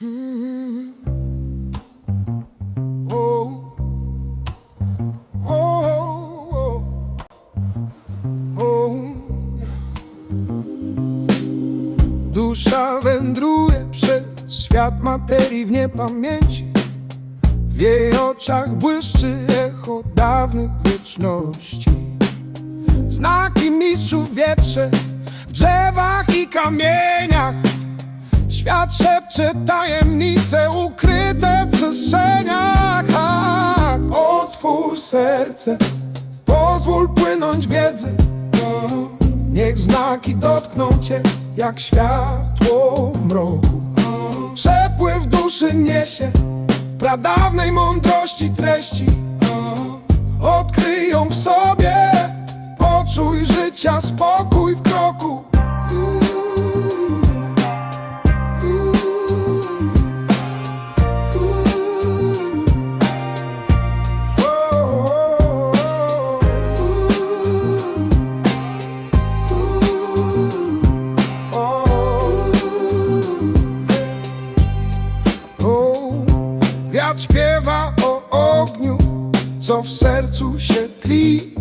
Dusza wędruje przez świat materii w niepamięci. W jej oczach błyszczy echo dawnych wieczności. Znaki mistrzów wietrze w drzewach i kamieniach. Świat tajemnice ukryte w przestrzeniach. Tak, Otwórz serce, pozwól płynąć wiedzy. Niech znaki dotkną cię jak światło w mroku. Przepływ duszy niesie pradawnej mądrości treści. Odkryją w sobie, poczuj życia spokój co w sercu się tli.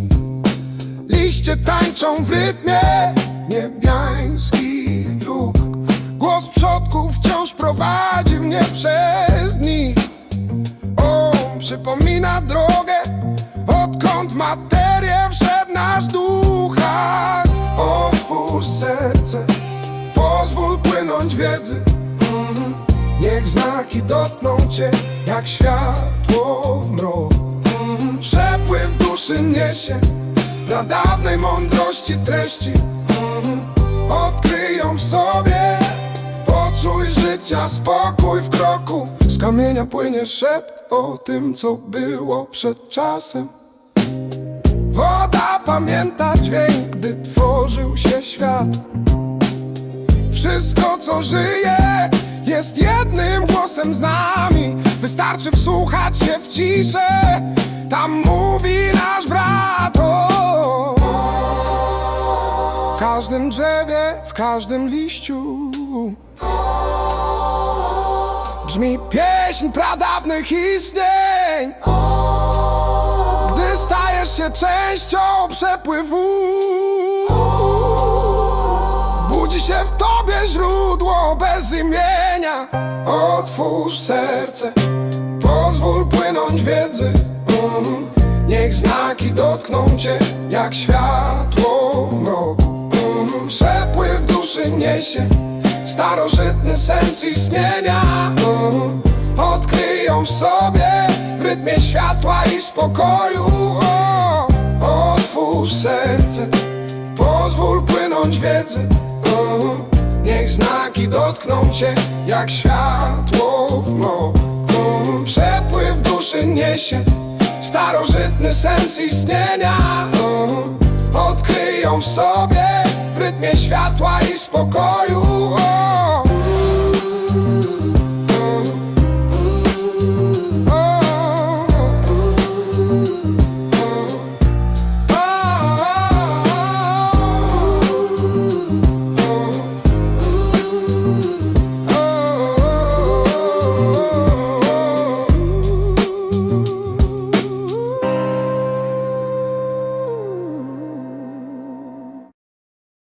Liście tańczą w rytmie niebiańskich dróg. Głos przodków wciąż prowadzi mnie przez dni. On przypomina drogę, odkąd materię wszedł nasz ducha. Otwórz serce, pozwól płynąć wiedzy. Mhm. Niech znaki dotkną cię jak światło duszy niesie pradawnej mądrości treści. Odkryją w sobie, poczuj życia spokój w kroku. Z kamienia płynie szept o tym, co było przed czasem. Woda pamięta dźwięk, gdy tworzył się świat. Wszystko, co żyje, jest jednym głosem z nami. Wystarczy wsłuchać się w ciszę. Tam mówi w każdym liściu. Brzmi pieśń pradawnych istnień. Gdy stajesz się częścią przepływu. Budzi się w tobie źródło bez imienia Otwórz serce, pozwól płynąć wiedzy Mhm. Niech znaki dotkną cię jak światło Niesie starożytny sens istnienia Mhm. Odkryją w sobie w rytmie światła i spokoju o, Otwórz serce Pozwól płynąć wiedzy mhm. Niech znaki dotkną cię jak światło w mhm. Przepływ duszy niesie Starożytny sens istnienia mhm. Odkryją w sobie rytmie światła i spokoju.